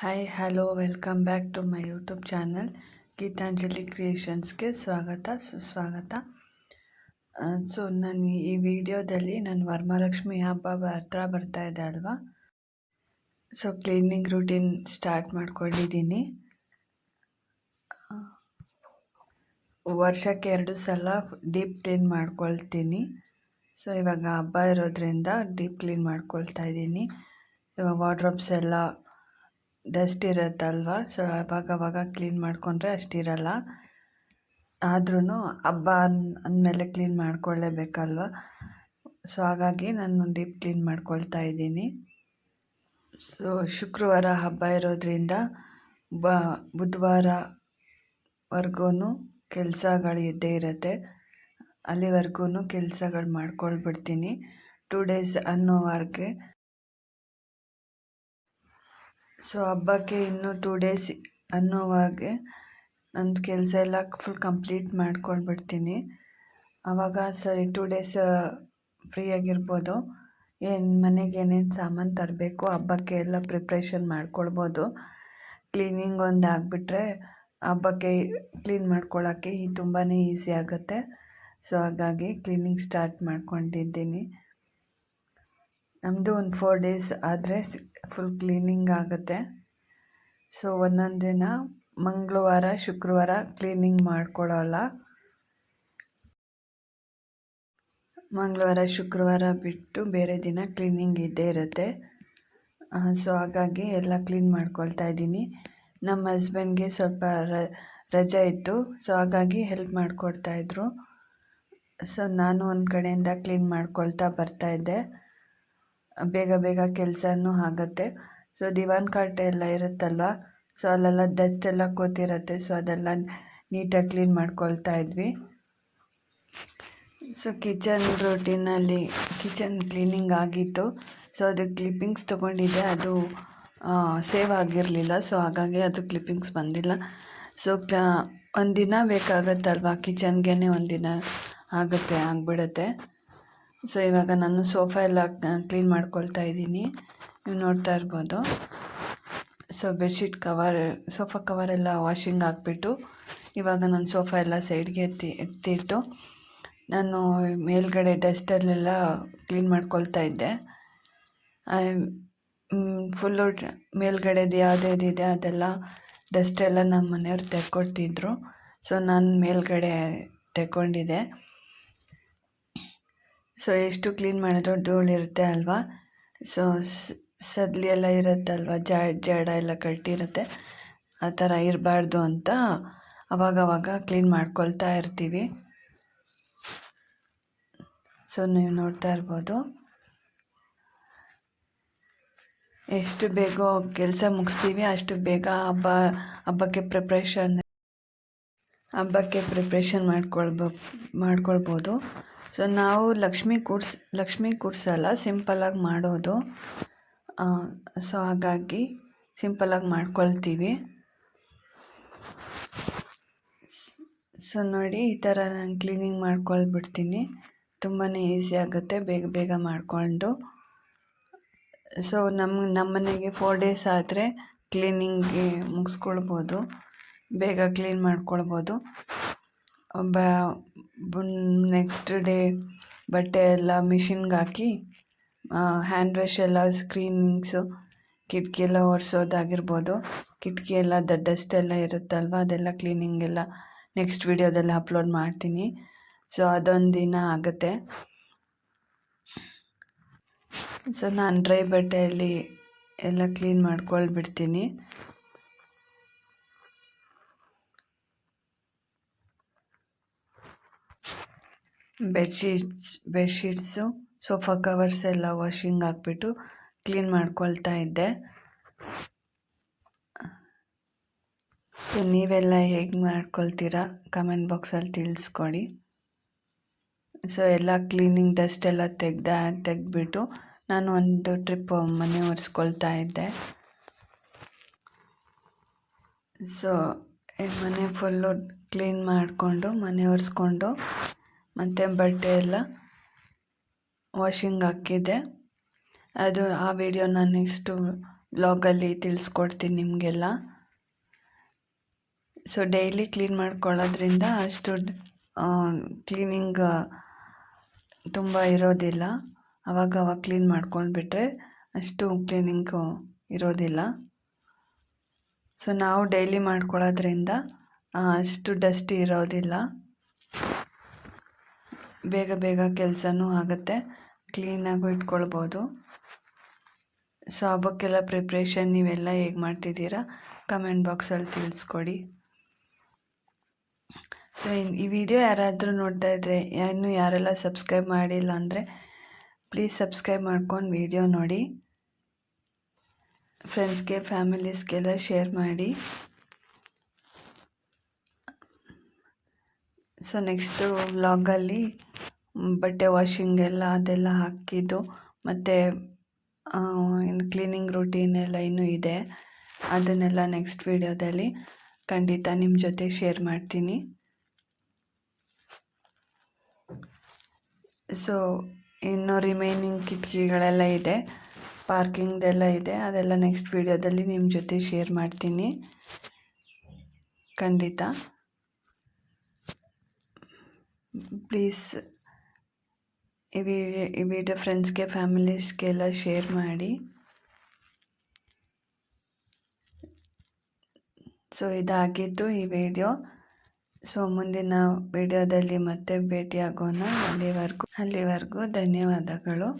Hi hello welcome back to my YouTube channel Geetanjali ಕ್ರಿಯೇಷನ್ಸ್ಗೆ ಸ್ವಾಗತ, ಸುಸ್ವಾಗತ. So ನಾನು ಈ ವಿಡಿಯೋದಲ್ಲಿ ನಾನು ವರಮಹಾಲಕ್ಷ್ಮಿ ಹಬ್ಬ ಹತ್ರ ಬರ್ತಾ ಇದೆ ಅಲ್ವಾ? ಸೊ ಕ್ಲೀನಿಂಗ್ ರೂಟೀನ್ ಸ್ಟಾರ್ಟ್ ಮಾಡ್ಕೊಂಡಿದ್ದೀನಿ. ವರ್ಷಕ್ಕೆ ಎರಡು ಸಲ ಡೀಪ್ ಕ್ಲೀನ್ ಮಾಡ್ಕೊಳ್ತೀನಿ. ಸೊ ಇವಾಗ ಹಬ್ಬ ಇರೋದ್ರಿಂದ ಡೀಪ್ ಕ್ಲೀನ್ ಮಾಡ್ಕೊಳ್ತಾ ಇದ್ದೀನಿ. ಇವಾಗ ವಾರ್ಡ್ರೋಬ್ಸ್ ಎಲ್ಲ ಡಸ್ಟ್ ಇರುತ್ತಲ್ವ? ಸೊ ಅವಾಗ ಅವಾಗ ಕ್ಲೀನ್ ಮಾಡಿಕೊಂಡ್ರೆ ಅಷ್ಟಿರಲ್ಲ. ಆದ್ರೂ ಹಬ್ಬ ಅಂದಮೇಲೆ ಕ್ಲೀನ್ ಮಾಡ್ಕೊಳ್ಳೇಬೇಕಲ್ವ? ಸೊ ಹಾಗಾಗಿ ನಾನು ಡೀಪ್ ಕ್ಲೀನ್ ಮಾಡ್ಕೊಳ್ತಾ ಇದ್ದೀನಿ. ಸೊ ಶುಕ್ರವಾರ ಹಬ್ಬ ಇರೋದ್ರಿಂದ ಬ ಬುಧವಾರವರೆಗೂ ಕೆಲಸಗಳು ಇದ್ದೇ ಇರುತ್ತೆ. ಅಲ್ಲಿವರೆಗೂ ಕೆಲಸಗಳು ಮಾಡ್ಕೊಳ್ಬಿಡ್ತೀನಿ. ಟೂ ಡೇಸ್ ಅನ್ನೋವರೆಗೆ ಸೊ ಹಬ್ಬಕ್ಕೆ ಇನ್ನೂ ಟೂ ಡೇಸ್ ಅನ್ನೋವಾಗೆ ನನ್ನ ಕೆಲಸ ಎಲ್ಲ ಫುಲ್ ಕಂಪ್ಲೀಟ್ ಮಾಡ್ಕೊಂಡ್ಬಿಡ್ತೀನಿ ಆವಾಗ ಸರಿ ಟೂ ಡೇಸ್ ಫ್ರೀ ಆಗಿರ್ಬೋದು. ಏನು, ಮನೆಗೆ ಏನೇನು ಸಾಮಾನು ತರಬೇಕು, ಹಬ್ಬಕ್ಕೆ ಎಲ್ಲ ಪ್ರಿಪ್ರೇಷನ್ ಮಾಡ್ಕೊಳ್ಬೋದು. ಕ್ಲೀನಿಂಗ್ ಒಂದು ಆಗಿಬಿಟ್ರೆ ಹಬ್ಬಕ್ಕೆ ಕ್ಲೀನ್ ಮಾಡ್ಕೊಳ್ಳೋಕ್ಕೆ ತುಂಬಾ ಈಸಿ ಆಗುತ್ತೆ. ಸೊ ಹಾಗಾಗಿ ಕ್ಲೀನಿಂಗ್ ಸ್ಟಾರ್ಟ್ ಮಾಡ್ಕೊಂಡಿದ್ದೀನಿ. ನಮ್ಮದು ಒಂದು ಫೋರ್ ಡೇಸ್ ಆದರೆ ಫುಲ್ ಕ್ಲೀನಿಂಗ್ ಆಗುತ್ತೆ. ಸೊ ಒಂದೊಂದು ದಿನ ಮಂಗಳವಾರ, ಶುಕ್ರವಾರ ಕ್ಲೀನಿಂಗ್ ಮಾಡ್ಕೊಳ್ಳೋಲ್ಲ ಮಂಗಳವಾರ, ಶುಕ್ರವಾರ ಬಿಟ್ಟು ಬೇರೆ ದಿನ ಕ್ಲೀನಿಂಗ್ ಇದ್ದೇ ಇರುತ್ತೆ. ಸೊ ಹಾಗಾಗಿ ಎಲ್ಲ ಕ್ಲೀನ್ ಮಾಡ್ಕೊಳ್ತಾ ಇದ್ದೀನಿ. ನಮ್ಮ ಹಸ್ಬೆಂಡ್ಗೆ ಸ್ವಲ್ಪ ರಜೆ ಇತ್ತು. ಸೊ ಹಾಗಾಗಿ ಹೆಲ್ಪ್ ಮಾಡಿಕೊಡ್ತಾಯಿದ್ರು ಸೊ ನಾನು ಒಂದು ಕಡೆಯಿಂದ ಕ್ಲೀನ್ ಮಾಡ್ಕೊಳ್ತಾ ಬರ್ತಾಯಿದ್ದೆ ಬೇಗ ಬೇಗ ಕೆಲಸನೂ ಆಗುತ್ತೆ. ಸೊ ದಿವಾನ್ ಕಾಟ್ ಎಲ್ಲ ಇರುತ್ತಲ್ವ? ಸೊ ಅಲ್ಲೆಲ್ಲ ಡಸ್ಟ್ ಎಲ್ಲ ಕೂತಿರುತ್ತೆ. ಸೊ ಅದೆಲ್ಲ ನೀಟಾಗಿ ಕ್ಲೀನ್ ಮಾಡ್ಕೊಳ್ತಾ ಇದ್ವಿ. ಸೊ ಕಿಚನ್ ರೂಟೀನಲ್ಲಿ ಕಿಚನ್ ಕ್ಲೀನಿಂಗ್ ಆಗಿತ್ತು. ಸೊ ಅದು ಕ್ಲಿಪ್ಪಿಂಗ್ಸ್ ತೊಗೊಂಡಿದ್ದೆ. ಅದು ಸೇವ್ ಆಗಿರಲಿಲ್ಲ. ಸೊ ಹಾಗಾಗಿ ಅದು ಕ್ಲಿಪ್ಪಿಂಗ್ಸ್ ಬಂದಿಲ್ಲ. ಸೊ ಒಂದು ದಿನ ಬೇಕಾಗತ್ತಲ್ವ? ಕಿಚನ್ಗೇ ಒಂದು ದಿನ ಆಗುತ್ತೆ, ಆಗಿಬಿಡುತ್ತೆ. ಸೊ ಇವಾಗ ನಾನು ಸೋಫಾ ಎಲ್ಲ ಕ್ಲೀನ್ ಮಾಡ್ಕೊಳ್ತಾ ಇದ್ದೀನಿ. ನೀವು ನೋಡ್ತಾ ಇರ್ಬೋದು. ಸೊ ಬೆಡ್ಶೀಟ್ ಕವರ್ ಸೋಫಾ ಕವರೆಲ್ಲ ವಾಷಿಂಗ್ ಹಾಕ್ಬಿಟ್ಟು ಇವಾಗ ನಾನು ಸೋಫಾ ಎಲ್ಲ ಸೈಡ್ಗೆ ಎತ್ತಿ, ಎತ್ತಿಟ್ಟು, ನಾನು ಮೇಲ್ಗಡೆ ಡಸ್ಟಲ್ಲೆಲ್ಲ ಕ್ಲೀನ್ ಮಾಡ್ಕೊಳ್ತಾ ಇದ್ದೆ. ಫುಲ್ಲು ಮೇಲ್ಗಡೆದು ಯಾವುದೇದಿದೆ ಅದೆಲ್ಲ ಡಸ್ಟೆಲ್ಲ ನಮ್ಮ ಮನೆಯವ್ರು ತೆಕ್ಕೊಡ್ತಿದ್ರು ಸೊ ನಾನು ಮೇಲ್ಗಡೆ ತೆಕ್ಕೊಂಡಿದ್ದೆ ಸೊ ಎಷ್ಟು ಕ್ಲೀನ್ ಮಾಡಿದ್ರು ಧೂಳಿರುತ್ತೆ ಅಲ್ವಾ? ಸೊ ಸದ್ಲಿ ಎಲ್ಲ ಇರುತ್ತಲ್ವ? ಜಾಡ್ ಜಾಡ ಎಲ್ಲ ಕಟ್ಟಿರುತ್ತೆ. ಆ ಥರ ಇರಬಾರ್ದು ಅಂತ ಅವಾಗವಾಗ ಕ್ಲೀನ್ ಮಾಡ್ಕೊಳ್ತಾ ಇರ್ತೀವಿ. ಸೊ ನೀವು ನೋಡ್ತಾ ಇರ್ಬೋದು. ಎಷ್ಟು ಬೇಗ ಕೆಲಸ ಮುಗಿಸ್ತೀವಿ, ಅಷ್ಟು ಬೇಗ ಹಬ್ಬ, ಹಬ್ಬಕ್ಕೆ ಪ್ರಿಪ್ರೇಷನ್ ಹಬ್ಬಕ್ಕೆ ಪ್ರಿಪ್ರೇಷನ್ ಮಾಡ್ಕೊಳ್ಬ, ಮಾಡ್ಕೊಳ್ಬೋದು. ಸೊ ನಾವು ಲಕ್ಷ್ಮಿ ಕೂರ್ಸ್, ಲಕ್ಷ್ಮಿ ಕೂಡ್ಸಲ್ಲ ಸಿಂಪಲ್ಲಾಗಿ ಮಾಡೋದು. ಸೊ ಹಾಗಾಗಿ ಸಿಂಪಲ್ಲಾಗಿ ಮಾಡ್ಕೊಳ್ತೀವಿ. ಸೊ ನೋಡಿ, ಈ ಥರ ನಾನು ಕ್ಲೀನಿಂಗ್ ಮಾಡ್ಕೊಳ್ಬಿಡ್ತೀನಿ. ತುಂಬಾ ಈಸಿ ಆಗುತ್ತೆ, ಬೇಗ ಬೇಗ ಮಾಡಿಕೊಂಡು. ಸೊ ನಮ್ಮ ನಮ್ಮ ಮನೆಗೆ ಫೋರ್ ಡೇಸ್ ಆದರೆ ಕ್ಲೀನಿಂಗ್ಗೆ ಮುಗಿಸ್ಕೊಳ್ಬೋದು. ಬೇಗ ಕ್ಲೀನ್ ಮಾಡ್ಕೊಳ್ಬೋದು. ಬ ನೆಕ್ಸ್ಟ್ ಡೇ ಬಟ್ಟೆ ಎಲ್ಲ ಮಿಷಿನ್ಗೆ ಹಾಕಿ ಹ್ಯಾಂಡ್ ವಾಶ್ ಎಲ್ಲ ಸ್ಕ್ರೀನಿಂಗ್ಸು ಕಿಟಕಿ ಎಲ್ಲ ಒರೆಸೋದಾಗಿರ್ಬೋದು. ಕಿಟಕಿ ಎಲ್ಲ ಡಸ್ಟ್ ಎಲ್ಲ ಇರುತ್ತಲ್ವ, ಅದೆಲ್ಲ ಕ್ಲೀನಿಂಗ್ ಎಲ್ಲ ನೆಕ್ಸ್ಟ್ ವೀಡಿಯೋದಲ್ಲಿ ಅಪ್ಲೋಡ್ ಮಾಡ್ತೀನಿ. ಸೊ ಅದೊಂದು ದಿನ ಆಗುತ್ತೆ. ಸೊ ನಾನು ಡ್ರೈ ಬಟ್ಟೆಯಲ್ಲಿ ಎಲ್ಲ ಕ್ಲೀನ್ ಮಾಡ್ಕೊಳ್ಬಿಡ್ತೀನಿ. ಬೆಡ್ಶೀಟ್ಸ್, ಬೆಡ್ಶೀಟ್ಸು, ಸೋಫಾ ಕವರ್ಸ್ ಎಲ್ಲ ವಾಷಿಂಗ್ ಹಾಕ್ಬಿಟ್ಟು ಕ್ಲೀನ್ ಮಾಡ್ಕೊಳ್ತಾ ಇದ್ದೆ. ಸೊ ನೀವೆಲ್ಲ ಹೇಗೆ ಮಾಡ್ಕೊಳ್ತೀರಾ? ಕಮೆಂಟ್ ಬಾಕ್ಸಲ್ಲಿ ತಿಳಿಸ್ಕೊಡಿ. ಸೊ, ಎಲ್ಲ ಕ್ಲೀನಿಂಗ್ ಡಸ್ಟ್ ಎಲ್ಲ ತೆಗ್ದ, ತೆಗೆದ್ಬಿಟ್ಟು ನಾನು ಒಂದು ಟ್ರಿಪ್ ಮನೆ ಒರೆಸ್ಕೊಳ್ತಾ ಇದ್ದೆ. ಸೊ ಮನೆ ಫುಲ್ಲು ಕ್ಲೀನ್ ಮಾಡಿಕೊಂಡು ಮನೆ ಒರೆಸ್ಕೊಂಡು ಮತ್ತು ಬಟ್ಟೆ ಎಲ್ಲ ವಾಷಿಂಗ್ ಹಾಕಿದೆ ಅದು ಆ ವಿಡಿಯೋ ನಾನು ನೆಕ್ಸ್ಟು ಬ್ಲಾಗಲ್ಲಿ ತಿಳಿಸ್ಕೊಡ್ತೀನಿ ನಿಮಗೆಲ್ಲ. ಸೊ ಡೈಲಿ ಕ್ಲೀನ್ ಮಾಡ್ಕೊಳ್ಳೋದ್ರಿಂದ ಅಷ್ಟು ಕ್ಲೀನಿಂಗ್ ತುಂಬ ಇರೋದಿಲ್ಲ. ಅವಾಗ ಅವಾಗ ಕ್ಲೀನ್ ಮಾಡ್ಕೊಂಡ್ಬಿಟ್ರೆ ಅಷ್ಟು ಕ್ಲೀನಿಂಗು ಇರೋದಿಲ್ಲ. ಸೊ ನಾವು ಡೈಲಿ ಮಾಡ್ಕೊಳ್ಳೋದ್ರಿಂದ ಅಷ್ಟು ಡಸ್ಟ್ ಇರೋದಿಲ್ಲ. ಬೇಗ ಬೇಗ ಕೆಲಸನೂ ಆಗುತ್ತೆ. ಕ್ಲೀನಾಗೂ ಇಟ್ಕೊಳ್ಬೋದು. ಸೊ ಹಬ್ಬಕ್ಕೆಲ್ಲ ಪ್ರಿಪ್ರೇಷನ್ ನೀವೆಲ್ಲ ಹೇಗೆ ಮಾಡ್ತಿದ್ದೀರಾ? ಕಮೆಂಟ್ ಬಾಕ್ಸಲ್ಲಿ ತಿಳಿಸ್ಕೊಡಿ. ಸೊ ಈ ವಿಡಿಯೋ ಯಾರಾದರೂ ನೋಡ್ತಾ ಇದ್ದರೆ ಇನ್ನೂ ಯಾರೆಲ್ಲ ಸಬ್ಸ್ಕ್ರೈಬ್ ಮಾಡಿಲ್ಲ ಅಂದರೆ ಪ್ಲೀಸ್ ಸಬ್ಸ್ಕ್ರೈಬ್ ಮಾಡ್ಕೊಂಡು ವಿಡಿಯೋ ನೋಡಿ. ಫ್ರೆಂಡ್ಸ್ಗೆ ಫ್ಯಾಮಿಲೀಸ್ಗೆಲ್ಲ ಶೇರ್ ಮಾಡಿ. ಸೊ ನೆಕ್ಸ್ಟು ವ್ಲಾಗಲ್ಲಿ ಬಟ್ಟೆ ವಾಷಿಂಗ್ ಎಲ್ಲ ಅದೆಲ್ಲ ಹಾಕಿದ್ದು. ಮತ್ತು ಇನ್ನು ಕ್ಲೀನಿಂಗ್ ರೂಟೀನ್ ಎಲ್ಲ ಇನ್ನೂ ಇದೆ. ಅದನ್ನೆಲ್ಲ ನೆಕ್ಸ್ಟ್ ವೀಡಿಯೋದಲ್ಲಿ ಖಂಡಿತ ನಿಮ್ಮ ಜೊತೆ ಶೇರ್ ಮಾಡ್ತೀನಿ. ಸೊ ಇನ್ನು ರಿಮೈನಿಂಗ್ ಕಿಟಕಿಗಳೆಲ್ಲ ಇದೆ. ಪಾರ್ಕಿಂಗ್ದೆಲ್ಲ ಇದೆ. ಅದೆಲ್ಲ ನೆಕ್ಸ್ಟ್ ವೀಡಿಯೋದಲ್ಲಿ ನಿಮ್ಮ ಜೊತೆ ಶೇರ್ ಮಾಡ್ತೀನಿ. ಖಂಡಿತ. ಪ್ಲೀಸ್ ಈ ವಿಡಿಯೋ ವಿಡಿಯೋ ಫ್ರೆಂಡ್ಸ್ಗೆ ಫ್ಯಾಮಿಲೀಸ್ಗೆಲ್ಲ ಶೇರ್ ಮಾಡಿ. ಸೊ ಇದಾಗಿತ್ತು ಈ ವಿಡಿಯೋ ಸೊ ಮುಂದಿನ ವಿಡಿಯೋದಲ್ಲಿ ಮತ್ತೆ ಭೇಟಿಯಾಗೋಣ. ಅಲ್ಲಿವರೆಗೂ ಅಲ್ಲಿವರೆಗೂ ಧನ್ಯವಾದಗಳು.